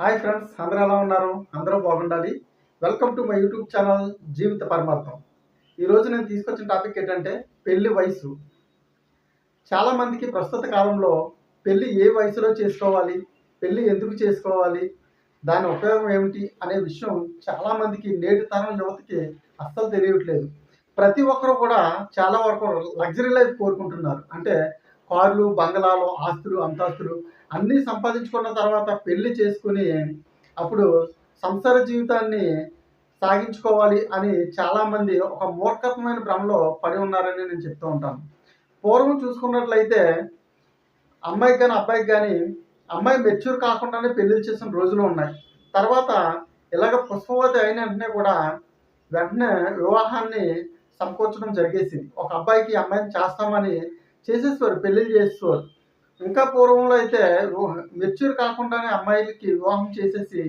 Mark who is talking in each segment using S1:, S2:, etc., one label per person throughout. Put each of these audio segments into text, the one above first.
S1: Hi friends అందరూ ఎలా ఉన్నారు? అందరూ బాగుండాలి. Welcome to my YouTube channel Jeevitha Paramartham. ఈరోజు నేను తీసుకొచ్చిన టాపిక్ ఏంటంటే పెళ్ళి వయసు. చాలామందికి ప్రస్తుత కాలంలో పెళ్ళి ఏ వయసులో చేసుకోవాలి పెళ్ళి ఎందుకు చేసుకోవాలి దాని ఉపయోగం ఏమిటి అనే విషయం చాలామందికి నేటి తరం యువతకి అస్సలు తెలియట్లేదు. ప్రతి ఒక్కరు కూడా చాలా వరకు లగ్జరీ లైఫ్ కోరుకుంటున్నారు. అంటే కార్లు బంగళాలు ఆస్తులు అంతస్తులు అన్నీ సంపాదించుకున్న తర్వాత పెళ్ళి చేసుకుని అప్పుడు సంసార జీవితాన్ని సాగించుకోవాలి అని చాలామంది ఒక మూర్ఖత్వమైన భ్రమలో పడి ఉన్నారని నేను చెప్తూ ఉంటాను. పూర్వం చూసుకున్నట్లయితే అమ్మాయికి కానీ అబ్బాయికి కానీ అమ్మాయి మెచ్యూర్ కాకుండానే పెళ్ళి చేసిన రోజులు ఉన్నాయి. తర్వాత ఇలాగ పుష్పవతి అయిన వెంటనే కూడా వెంటనే వివాహాన్ని సమకూర్చడం జరిగేసింది. ఒక అబ్బాయికి అమ్మాయిని చేస్తామని చేసేసేవారు పెళ్ళిళ్ళు చేసేవారు ఇంకా పూర్వంలో అయితే మెచ్యూర్ కాకుండానే అమ్మాయిలకి వివాహం చేసేసి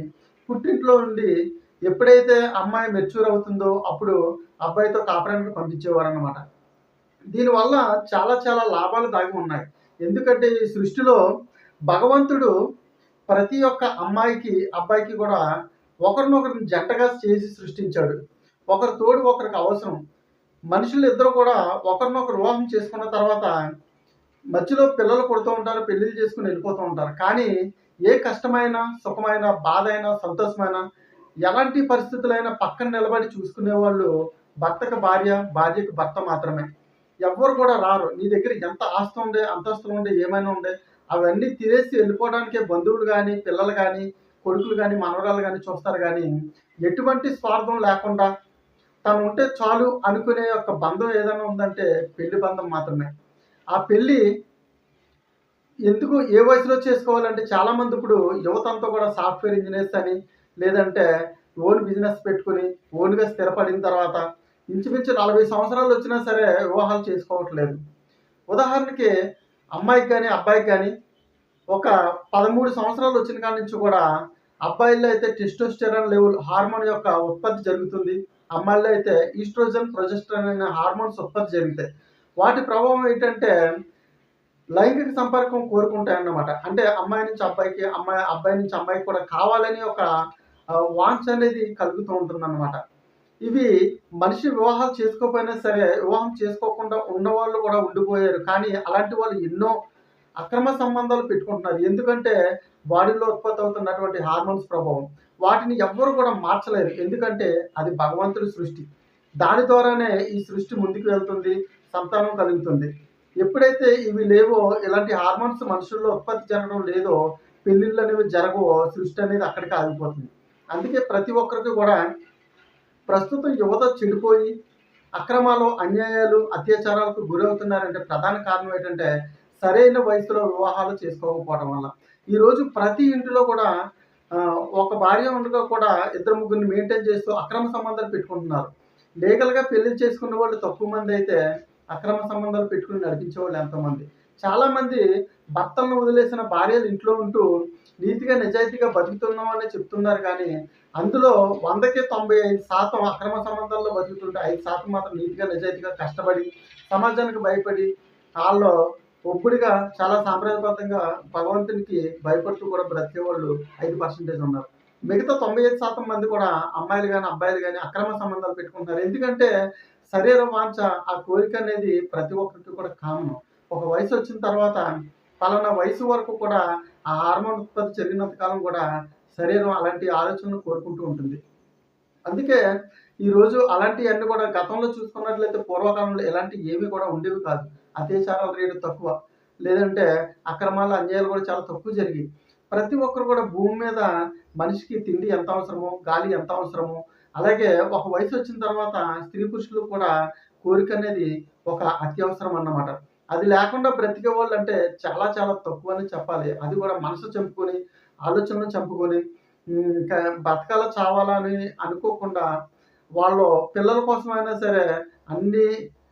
S1: పుట్టింట్లో ఉండి ఎప్పుడైతే అమ్మాయి మెచ్యూర్ అవుతుందో అప్పుడు అబ్బాయితో కాపురానికి పంపించేవారు అనమాట దీనివల్ల చాలా చాలా లాభాలు దాగి ఉన్నాయి. ఎందుకంటే ఈ సృష్టిలో భగవంతుడు ప్రతి ఒక్క అమ్మాయికి అబ్బాయికి కూడా ఒకరినొకరిని జంటగా చేసి సృష్టించాడు. ఒకరి తోడు ఒకరికి అవసరం. మనుషులు ఇద్దరు కూడా ఒకరినొకరు వివాహం చేసుకున్న తర్వాత మధ్యలో పిల్లలు పుడుతూ ఉంటారు పెళ్ళిళ్ళు చేసుకుని వెళ్ళిపోతూ ఉంటారు. కానీ ఏ కష్టమైన సుఖమైన బాధ అయినా సంతోషమైన ఎలాంటి పరిస్థితులైనా పక్కన నిలబడి చూసుకునే వాళ్ళు భర్తకు భార్య భార్యకు భర్త మాత్రమే. ఎవ్వరు కూడా రారు. నీ దగ్గర ఎంత ఆస్తి ఉండే అంతస్తులు ఉండే ఏమైనా ఉండే అవన్నీ తినేసి వెళ్ళిపోవడానికే బంధువులు కానీ పిల్లలు కానీ కొడుకులు కానీ మనవరాలు కానీ చూస్తారు. కానీ ఎటువంటి స్వార్థం లేకుండా తను ఉంటే చాలు అనుకునే ఒక బంధం ఏదైనా ఉందంటే పెళ్ళి బంధం మాత్రమే. ఆ పెళ్ళి ఎందుకు ఏ వయసులో చేసుకోవాలంటే చాలామంది ఇప్పుడు యువత అంతా కూడా సాఫ్ట్వేర్ ఇంజనీర్స్ అని లేదంటే ఓన్ బిజినెస్ పెట్టుకుని ఓన్గా స్థిరపడిన తర్వాత ఇంచుమించు నలభై సంవత్సరాలు వచ్చినా సరే వివాహాలు చేసుకోవట్లేదు. ఉదాహరణకి అమ్మాయికి కానీ అబ్బాయికి కానీ ఒక పదమూడు సంవత్సరాలు వచ్చిన కాడి నుంచి కూడా అబ్బాయిల్లో అయితే టెస్టోస్టెరాన్ లెవెల్ హార్మోన్ యొక్క ఉత్పత్తి జరుగుతుంది. అమ్మాయిల్లో అయితే ఈస్ట్రోజన్ ప్రొజెస్ట్రాన్ అనే హార్మోన్స్ ఉత్పత్తి జరుగుతాయి వాటి ప్రభావం ఏంటంటే లైంగిక సంపర్కం కోరుకుంటాయన్నమాట. అంటే అమ్మాయి నుంచి అబ్బాయికి అమ్మాయి అబ్బాయి నుంచి అమ్మాయికి కూడా కావాలని ఒక ఆ, వాంఛ అనేది కలుగుతూ ఉంటుందన్నమాట. ఇవి మనిషి వివాహాలు చేసుకోకపోయినా సరే వివాహం చేసుకోకుండా ఉన్న వాళ్ళు కూడా ఉండిపోయారు. కానీ అలాంటి వాళ్ళు ఎన్నో అక్రమ సంబంధాలు పెట్టుకుంటున్నారు. ఎందుకంటే బాడీలో ఉత్పత్తి అవుతున్నటువంటి హార్మోన్స్ ప్రభావం. వాటిని ఎవ్వరు కూడా మార్చలేరు. ఎందుకంటే అది భగవంతుడి సృష్టి. దాని ద్వారానే ఈ సృష్టి ముందుకు వెళ్తుంది సంతానం కలుగుతుంది. ఎప్పుడైతే ఇవి లేవో ఇలాంటి హార్మోన్స్ మనుషుల్లో ఉత్పత్తి జరగడం లేదో పెళ్ళిళ్ళు అనేవి జరగవో సృష్టి అనేది అక్కడికి ఆగిపోతుంది. అందుకే ప్రతి ఒక్కరికి కూడా ప్రస్తుతం యువత చెడిపోయి అక్రమాలు అన్యాయాలు అత్యాచారాలకు గురవుతున్నారంటే ప్రధాన కారణం ఏంటంటే సరైన వయసులో వివాహాలు చేసుకోకపోవడం వల్ల. ఈరోజు ప్రతి ఇంటిలో కూడా ఒక భార్య ఉండగా కూడా ఇద్దరు ముగ్గురిని మెయింటైన్ చేస్తూ అక్రమ సంబంధాలు పెట్టుకుంటున్నారు. లీగల్గా పెళ్ళి చేసుకున్న వాళ్ళు తక్కువ మంది అయితే అక్రమ సంబంధాలు పెట్టుకుని నడిపించే వాళ్ళు ఎంతోమంది? చాలామంది భర్తలను వదిలేసిన భార్యలు ఇంట్లో ఉంటూ నీతిగా నిజాయితీగా బతుకుతున్నాం అని చెప్తున్నారు కానీ అందులో వందకి తొంభై ఐదు శాతం అక్రమ సంబంధాల్లో బతుకుతుంటే ఐదు శాతం మాత్రం నీతిగా నిజాయితీగా కష్టపడి సమాజానికి భయపడి వాళ్ళు ఒప్పుడుగా చాలా సాంప్రదాయబద్ధంగా భగవంతునికి భయపడుతూ కూడా బ్రతికే వాళ్ళు ఐదు పర్సెంటేజ్ ఉన్నారు. మిగతా తొంభై ఐదు శాతం మంది కూడా అమ్మాయిలు కానీ అబ్బాయిలు కానీ అక్రమ సంబంధాలు పెట్టుకుంటున్నారు. ఎందుకంటే శరీర వాంఛ ఆ కోరిక అనేది ప్రతి ఒక్కరికి కూడా కామన్. ఒక వయసు వచ్చిన తర్వాత పలానా వయసు వరకు కూడా ఆ హార్మోన్ ఉత్పత్తి జరిగినంత కాలం కూడా శరీరం అలాంటి ఆలోచనలు కోరుకుంటూ ఉంటుంది. అందుకే ఈరోజు అలాంటివన్నీ కూడా గతంలో చూసుకున్నట్లయితే పూర్వకాలంలో ఇలాంటి ఏమీ కూడా ఉండేవి కాదు. అత్యాచారాల రేటు తక్కువ. లేదంటే అక్రమాలు అన్యాయాలు కూడా చాలా తక్కువ జరిగాయి. ప్రతి ఒక్కరు కూడా భూమి మీద మనిషికి తిండి ఎంత అవసరమో గాలి ఎంత అవసరమో అలాగే ఒక వయసు వచ్చిన తర్వాత స్త్రీ పురుషులు కూడా కోరిక అనేది ఒక అత్యవసరం అన్నమాట. అది లేకుండా బ్రతికే వాళ్ళు అంటే చాలా చాలా తక్కువ అని చెప్పాలి. అది కూడా మనసు చంపుకొని ఆలోచనలు చంపుకొని ఇంకా బతకాల చావాలని అనుకోకుండా వాళ్ళు పిల్లల కోసమైనా సరే అన్ని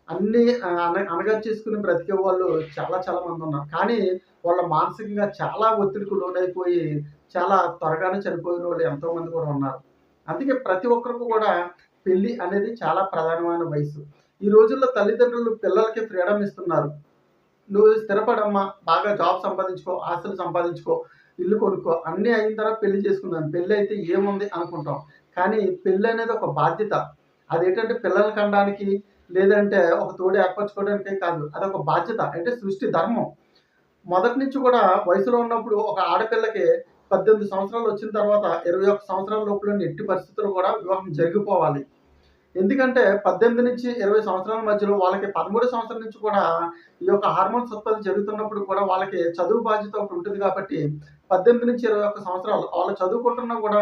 S1: అన్ని అనగా అన బ్రతికే వాళ్ళు చాలా చాలా మంది ఉన్నారు. కానీ వాళ్ళ మానసికంగా చాలా ఒత్తిడికి లోనైపోయి చాలా త్వరగానే చనిపోయిన వాళ్ళు ఎంతో మంది కూడా ఉన్నారు. అందుకే ప్రతి ఒక్కరికి కూడా పెళ్ళి అనేది చాలా ప్రధానమైన వయసు. ఈ రోజుల్లో తల్లిదండ్రులు పిల్లలకి ఫ్రీడమ్ ఇస్తున్నారు. నువ్వు స్థిరపడమ్మా బాగా జాబ్ సంపాదించుకో ఆస్తులు సంపాదించుకో ఇల్లు కొనుక్కో అన్నీ అయిన తర్వాత పెళ్ళి చేసుకుందాం. పెళ్ళి అయితే ఏముంది అనుకుంటాం. కానీ పెళ్ళి అనేది ఒక బాధ్యత. అదేంటంటే పిల్లలు కనడానికి లేదంటే ఒక తోడు ఏర్పరచుకోవడానికే కాదు అదొక బాధ్యత అంటే సృష్టి ధర్మం. మొదటి నుంచి కూడా వయసులో ఉన్నప్పుడు ఒక ఆడపిల్లకి పద్దెనిమిది సంవత్సరాలు వచ్చిన తర్వాత ఇరవై ఒక్క సంవత్సరాల లోపల ఎట్టి పరిస్థితులు కూడా వివాహం జరిగిపోవాలి. ఎందుకంటే పద్దెనిమిది నుంచి ఇరవై సంవత్సరాల మధ్యలో వాళ్ళకి పదమూడు సంవత్సరాల నుంచి కూడా ఈ యొక్క హార్మోన్స్ ఉత్పత్తి జరుగుతున్నప్పుడు కూడా వాళ్ళకి చదువు బాధ్యత ఒకటి ఉంటుంది కాబట్టి పద్దెనిమిది నుంచి ఇరవై ఒక్క సంవత్సరాలు వాళ్ళు చదువుకుంటున్నా కూడా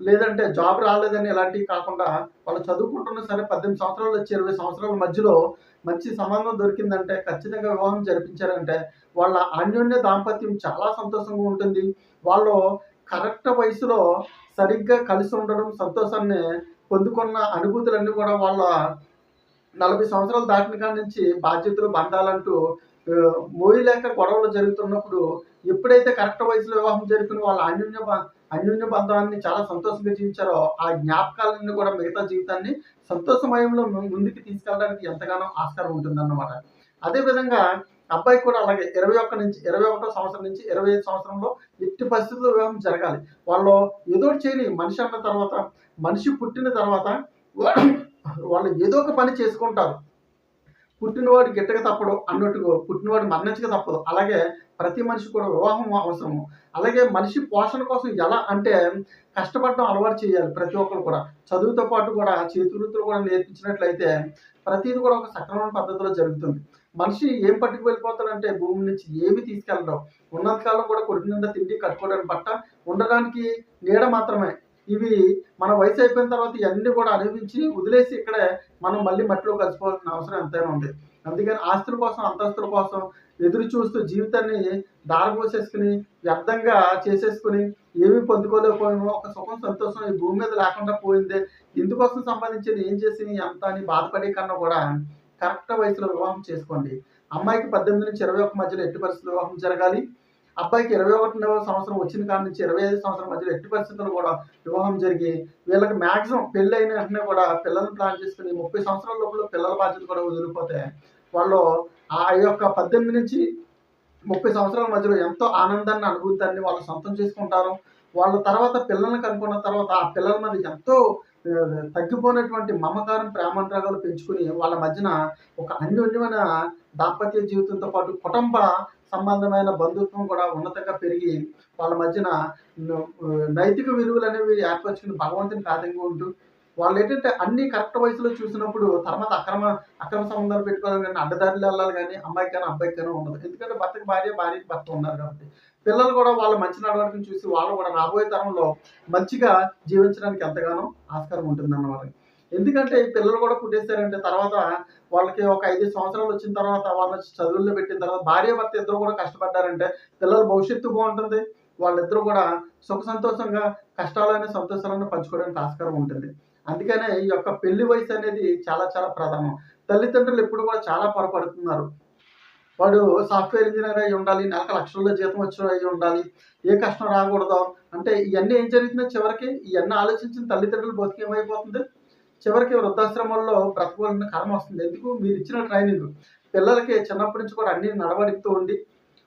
S1: లేదంటే జాబ్ రాలేదని ఇలాంటివి కాకుండా వాళ్ళు చదువుకుంటున్నా సరే పద్దెనిమిది సంవత్సరాలు వచ్చి ఇరవై సంవత్సరాల మధ్యలో మంచి సంబంధం దొరికిందంటే ఖచ్చితంగా వివాహం జరిపించారంటే వాళ్ళ అన్యోన్య దాంపత్యం చాలా సంతోషంగా ఉంటుంది. వాళ్ళు కరెక్ట్ వయసులో సరిగ్గా కలిసి ఉండడం సంతోషాన్ని పొందుకున్న అనుభూతులన్నీ కూడా వాళ్ళ నలభై సంవత్సరాలు దాటిన కాడి నుంచి బాధ్యతలు బంధాలంటూ మోయి మోయలేక గొడవలు జరుగుతున్నప్పుడు ఎప్పుడైతే కరెక్ట్ వయసులో వివాహం జరుగుతున్న వాళ్ళ అన్యోన్య అన్యోన్య బంధాన్ని చాలా సంతోషంగా జీవించారో ఆ జ్ఞాపకాలను కూడా మిగతా జీవితాన్ని సంతోషమయంలో ము- ముందుకు తీసుకెళ్ళడానికి ఎంతగానో ఆస్కారం ఉంటుందన్నమాట. అదేవిధంగా అబ్బాయి కూడా అలాగే ఇరవై ఒక్క నుంచి ఇరవై ఒకటో సంవత్సరం నుంచి ఇరవై ఐదు సంవత్సరంలో ఎట్టి పరిస్థితుల్లో వివాహం జరగాలి. వాళ్ళు ఏదో చేయని మనిషి అన్న తర్వాత మనిషి పుట్టిన తర్వాత వాళ్ళు ఏదో ఒక పని చేసుకుంటారు. పుట్టినవాడు గిట్టక తప్పడు అన్నట్టుగా పుట్టినవాడు మరణించక తప్పదు. అలాగే ప్రతి మనిషి కూడా వివాహం అవసరము. అలాగే మనిషి పోషణ కోసం ఎలా అంటే కష్టపడడం అలవాటు చేయాలి ప్రతి ఒక్కరు కూడా. చదువుతో పాటు కూడా చేతి వృత్తులు కూడా నేర్పించినట్లయితే ప్రతిది కూడా ఒక సక్రమణ పద్ధతిలో జరుగుతుంది. మనిషి ఏం పట్టుకు వెళ్ళిపోతాడంటే భూమి నుంచి ఏమి తీసుకెళ్ళడం. ఉన్నంతకాలం కూడా కొడుకు నిండా తిండి కట్టుకోవడానికి బట్ట ఉండడానికి నీడ మాత్రమే. ఇవి మన వయసు అయిపోయిన తర్వాత ఇవన్నీ కూడా అనుభవించి వదిలేసి ఇక్కడే మనం మళ్ళీ మట్టిలో కలిసిపోవాల్సిన అవసరం ఎంతైనా ఉంది. అందుకని ఆస్తుల కోసం అంతస్తుల కోసం ఎదురు చూస్తూ జీవితాన్ని దారపోసేసుకుని వ్యర్థంగా చేసేసుకుని ఏమీ పొందుకోలేకపోయాము ఒక సుఖం సంతోషం ఈ భూమి మీద లేకుండా పోయిందే. ఇందుకోసం సంబంధించిన ఏం చేసి ఎంత అని బాధపడే కన్నా కూడా కరెక్ట్ వయసులో వివాహం చేసుకోండి. అమ్మాయికి పద్దెనిమిది నుంచి ఇరవై ఒక్క మధ్యలో ఎట్టి పరిస్థితులు వివాహం జరగాలి. అబ్బాయికి ఇరవై ఒకటిన్నర సంవత్సరం వచ్చిన కాడ నుంచి ఇరవై ఐదు సంవత్సరం మధ్యలో ఎట్టి పరిస్థితుల్లో కూడా వివాహం జరిగి వీళ్ళకి మ్యాక్సిమం పెళ్ళి అయిన వెంటనే కూడా పిల్లల్ని ప్లాన్ చేసుకుని ముప్పై సంవత్సరాల లోపల పిల్లల బాధ్యత కూడా వదిలిపోతే వాళ్ళు ఆ యొక్క పద్దెనిమిది నుంచి ముప్పై సంవత్సరాల మధ్యలో ఎంతో ఆనందాన్ని అనుభూతాన్ని వాళ్ళు సొంతం చేసుకుంటారు. వాళ్ళ తర్వాత పిల్లల్ని కనుక్కున్న తర్వాత ఆ పిల్లల మీద ఎంతో తగ్గిపోయినటువంటి మమకారం ప్రేమానురాగాలు పెంచుకుని వాళ్ళ మధ్యన ఒక అన్యోన్యమైన దాంపత్య జీవితంతో పాటు కుటుంబ సంబంధమైన బంధుత్వం కూడా ఉన్నతంగా పెరిగి వాళ్ళ మధ్యన నైతిక విలువలు అనేవి ఏర్పరచుకుని భగవంతుని ప్రాధాన్యంగా ఉంటూ వాళ్ళు ఏంటంటే అన్ని కరెక్ట్ వయసులో చూసినప్పుడు తర్వాత అక్రమ అక్రమ సంబంధాలు పెట్టుకోవాలి కానీ అడ్డదారిలో వెళ్ళాలి కానీ అమ్మాయికి కానీ అబ్బాయికి కానీ ఉండదు. ఎందుకంటే భర్తకి భార్య భార్యకి భర్త ఉన్నారు కాబట్టి. పిల్లలు కూడా వాళ్ళ మంచి నడవడికను చూసి వాళ్ళు కూడా రాబోయే తరంలో మంచిగా జీవించడానికి ఎంతగానో ఆస్కారం ఉంటుంది అన్నమాట ఎందుకంటే ఈ పిల్లలు కూడా పుట్టేశారంటే తర్వాత వాళ్ళకి ఒక ఐదు సంవత్సరాలు వచ్చిన తర్వాత వాళ్ళ చదువుల్లో పెట్టిన తర్వాత భార్య భర్త ఇద్దరు కూడా కష్టపడ్డారంటే పిల్లల భవిష్యత్తు బాగుంటుంది. వాళ్ళిద్దరూ కూడా సుఖ సంతోషంగా కష్టాలైన సంతోషాలను పంచుకోవడానికి ఆస్కారం ఉంటుంది. అందుకనే ఈ యొక్క పెళ్ళి వయసు అనేది చాలా చాలా ప్రధానం. తల్లిదండ్రులు ఎప్పుడు కూడా చాలా పొరపడుతున్నారు. వాడు సాఫ్ట్వేర్ ఇంజనీర్ అయి ఉండాలి నెలకు లక్షల్లో జీతం వచ్చిన అయి ఉండాలి ఏ కష్టం రాకూడదు. అంటే ఇవన్నీ ఏం జరుగుతుందో చివరికి? ఇవన్నీ ఆలోచించిన తల్లిదండ్రులు బతికి ఏమైపోతుంది? చివరికి వృద్ధాశ్రమంలో బ్రతకవలసిన కర్మ వస్తుంది. ఎందుకు? మీరు ఇచ్చిన ట్రైనింగ్ పిల్లలకి చిన్నప్పటి నుంచి కూడా అన్ని నడవడిస్తూ ఉండి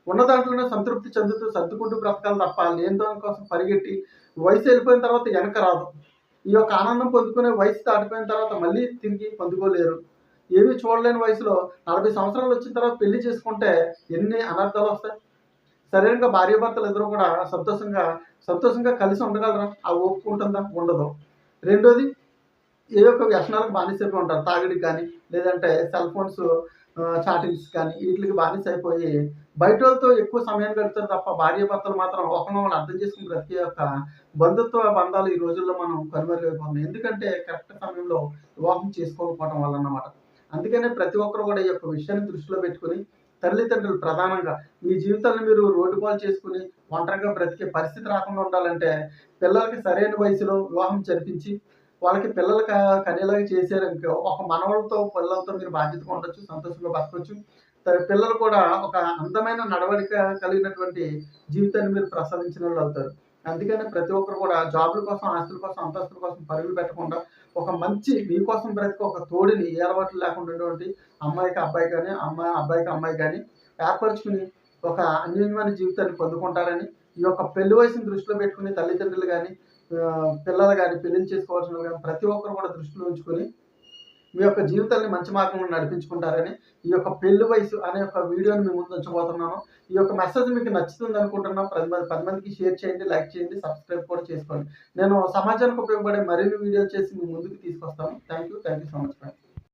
S1: ఉన్న దాంట్లోనే సంతృప్తి చెందుతూ సర్దుకుంటూ బ్రతకాలి తప్ప లేని దాని కోసం పరిగెట్టి వయసు వెళ్ళిపోయిన తర్వాత వెనక రాదు. ఈ యొక్క ఆనందం పొందుకునే వయసు దాటిపోయిన తర్వాత మళ్ళీ తిరిగి పొందుకోలేరు. ఏమీ చూడలేని వయసులో నలభై సంవత్సరాలు వచ్చిన తర్వాత పెళ్ళి చేసుకుంటే ఎన్ని అనర్థాలు వస్తాయి? సరైనగా భార్యాభర్తలు ఇద్దరు కూడా సంతోషంగా సంతోషంగా కలిసి ఉండగలరా? ఆ ఒప్పుకుంటుందా ఉండదు. రెండోది ఏ ఒక వ్యసనాలకు బానిసైపోయి ఉంటారు. తాగిడికి కానీ లేదంటే సెల్ ఫోన్స్ చాటింగ్స్ కానీ వీటికి బానిస అయిపోయి బయట వాళ్ళతో ఎక్కువ సమయం గడుపుతారు తప్ప భార్య భర్తలు మాత్రం ఒకరిని అర్థం చేసుకుని ప్రతి యొక్క బంధుత్వ బంధాలు ఈ రోజుల్లో మనం కనుమరుగైపోతున్నాం ఎందుకంటే కరెక్ట్ సమయంలో వివాహం చేసుకోకపోవడం వల్ల అన్నమాట అందుకనే ప్రతి ఒక్కరు కూడా ఈ యొక్క విషయాన్ని దృష్టిలో పెట్టుకుని తల్లిదండ్రులు ప్రధానంగా మీ జీవితాన్ని మీరు రోడ్డు పాలు చేసుకుని ఒంటరిగా బ్రతికే పరిస్థితి రాకుండా ఉండాలంటే పిల్లలకి సరైన వయసులో వివాహం జరిపించి వాళ్ళకి పిల్లలు క- కనేలాగా చేశారు ఒక మనవాళ్ళతో పిల్లలతో మీరు బాధ్యతగా ఉండొచ్చు సంతోషంగా బతకొచ్చు పిల్లలు కూడా ఒక అందమైన నడవడిక కలిగినటువంటి జీవితాన్ని మీరు ప్రసాదించిన వాళ్ళు అవుతారు. అందుకని ప్రతి ఒక్కరు కూడా జాబుల కోసం ఆస్తుల కోసం అంతస్తుల కోసం పరుగులు పెట్టకుండా ఒక మంచి మీకోసం బ్రతికి ఒక తోడిని ఏ అలవాట్లు లేకుండా అమ్మాయికి అబ్బాయి కానీ అమ్మాయి అబ్బాయికి అమ్మాయి కానీ ఏర్పరచుకుని ఒక అన్యోన్యమైన జీవితాన్ని పొందుకుంటారని ఈ యొక్క పెళ్ళి వయసుని దృష్టిలో పెట్టుకుని తల్లిదండ్రులు కానీ పిల్లలు కానీ పెళ్ళి చేసుకోవాల్సిన కానీ ప్రతి ఒక్కరు కూడా దృష్టిలో ఉంచుకొని మీ యొక్క జీవితాన్ని మంచి మార్గంలో నడిపించుకుంటారని ఈ యొక్క పెళ్ళి వయసు అనే యొక్క వీడియోని మీ ముందు ఉంచబోతున్నాను. ఈ యొక్క మెసేజ్ మీకు నచ్చుతుంది అనుకుంటున్నాను. పది మంది పది మందికి షేర్ చేయండి లైక్ చేయండి సబ్స్క్రైబ్ కూడా చేసుకోండి. నేను సమాజానికి ఉపయోగపడే మరిన్ని వీడియోలు చేసి మీ ముందుకు తీసుకొస్తాను. Thank you thank you so much friends